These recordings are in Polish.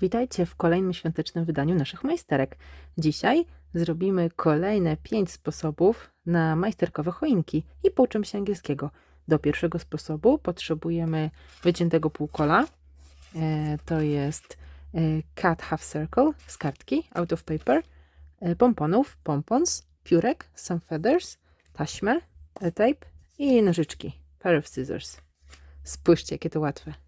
Witajcie w kolejnym świątecznym wydaniu naszych majsterek. Dzisiaj zrobimy kolejne 5 sposobów na majsterkowe choinki i pouczymy się angielskiego. Do pierwszego sposobu potrzebujemy wyciętego półkola. E, to jest e, cut half circle z kartki out of paper, e, pomponów, pompons, piórek, some feathers, taśmę, tape i nożyczki, pair of scissors. Spójrzcie, jakie to łatwe.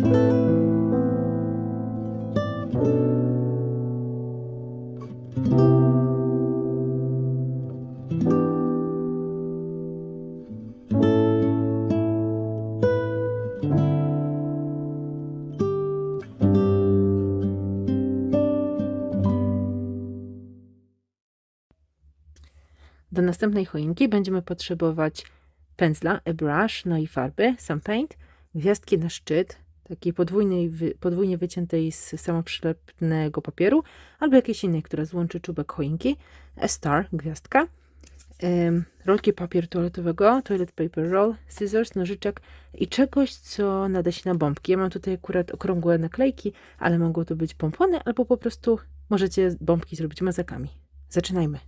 Do następnej choinki będziemy potrzebować pędzla, a brush, no i farby, some paint, gwiazdki na szczyt, takiej podwójnej, podwójnie wyciętej z samoprzylepnego papieru, albo jakiejś innej, która złączy czubek choinki, a star, gwiazdka, rolki papieru toaletowego, toilet paper roll, scissors, nożyczek i czegoś, co nada się na bombki. Ja mam tutaj akurat okrągłe naklejki, ale mogą to być pompony, albo po prostu możecie bombki zrobić mazakami. Zaczynajmy.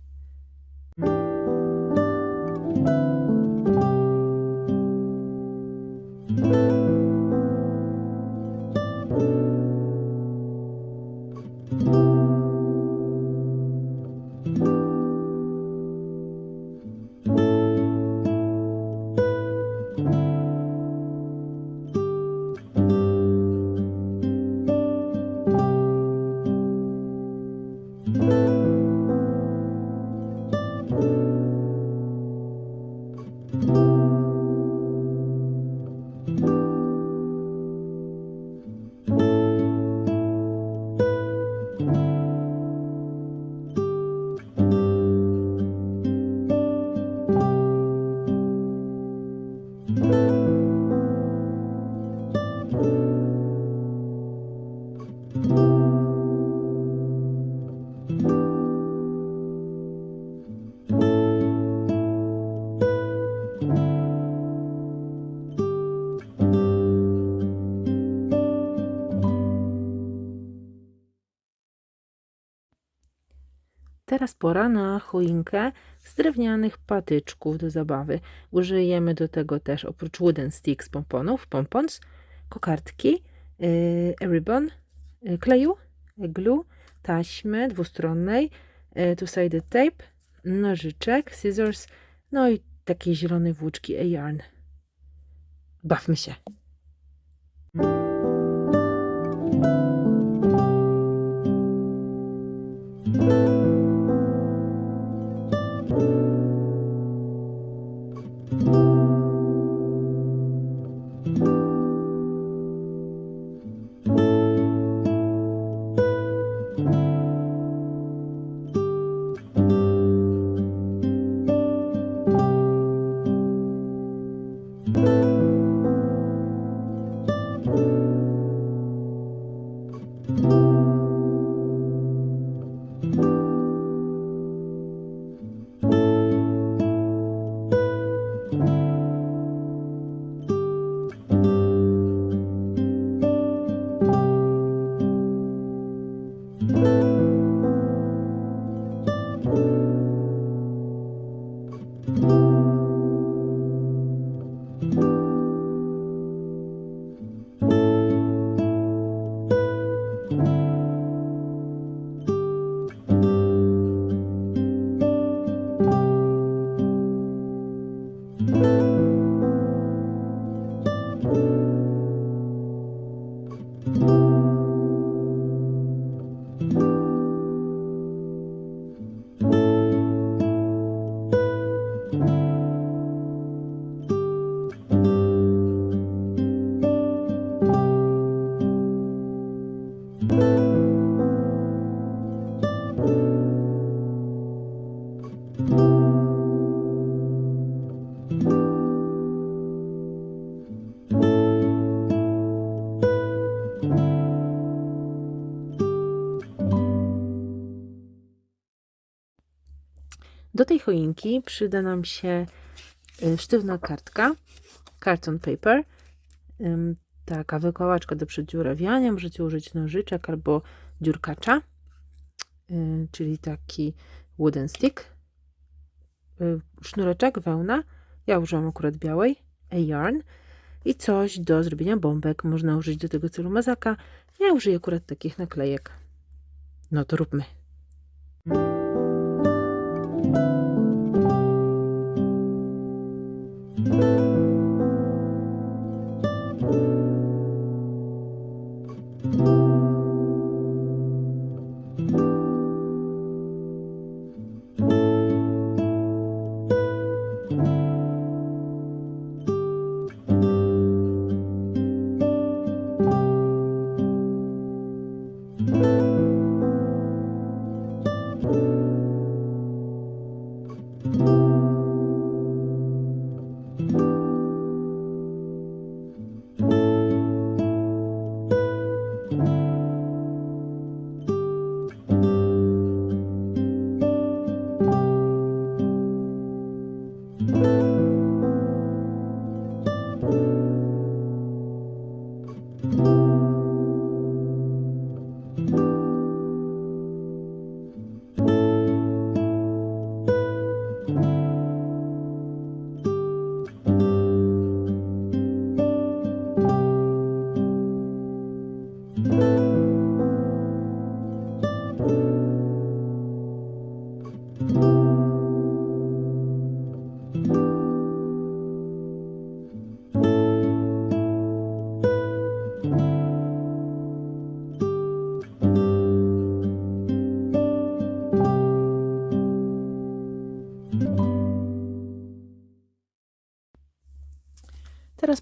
Teraz pora na choinkę z drewnianych patyczków do zabawy. Użyjemy do tego też oprócz wooden sticks pomponów, pompons, kokardki, yy, ribbon, yy, kleju, glue, taśmy dwustronnej, yy, two-sided tape, nożyczek, scissors, no i takiej zielonej włóczki a yarn. Bawmy się. Do tej choinki przyda nam się y, sztywna kartka, carton paper, taka wykołaczka do przedziurawiania. Możecie użyć nożyczek albo dziurkacza, y, czyli taki wooden stick. Y, Sznureczek, wełna. Ja użyłam akurat białej, a yarn. I coś do zrobienia bombek. Można użyć do tego celu mazaka. Ja użyję akurat takich naklejek. No to róbmy. Teraz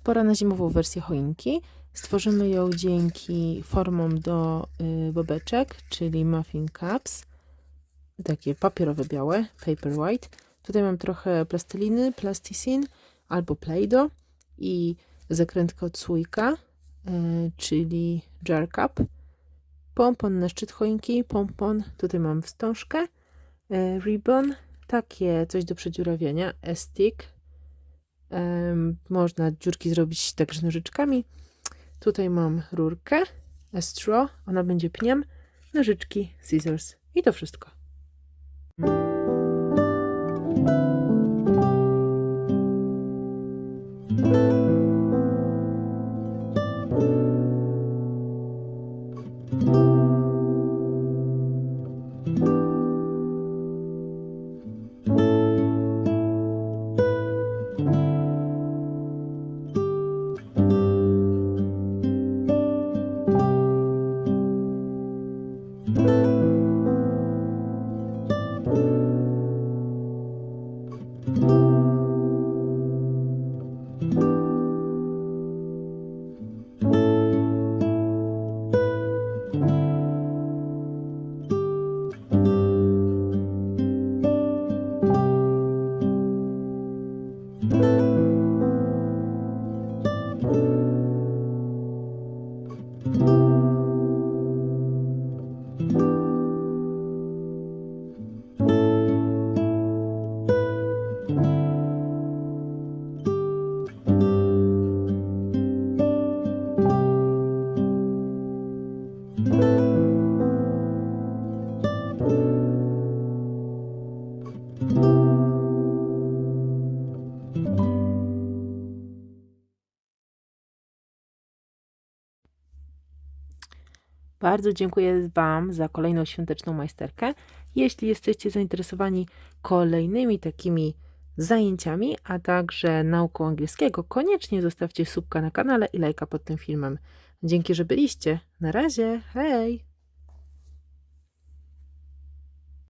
pora na zimową wersję choinki. Stworzymy ją dzięki formom do y, bobeczek, czyli muffin cups. Takie papierowe białe, paper white. Tutaj mam trochę plasteliny, plasticine albo play-doh i zakrętkę od y, czyli jar cup. Pompon na szczyt choinki, pompon, tutaj mam wstążkę, y, ribbon, takie coś do przedziurawiania, Em, można dziurki zrobić także nożyczkami. Tutaj mam rurkę, straw, ona będzie pniem, nożyczki, scissors i to wszystko. Bardzo dziękuję Wam za kolejną świąteczną majsterkę. Jeśli jesteście zainteresowani kolejnymi takimi zajęciami, a także nauką angielskiego, koniecznie zostawcie subka na kanale i lajka pod tym filmem. Dzięki, że byliście. Na razie. Hej!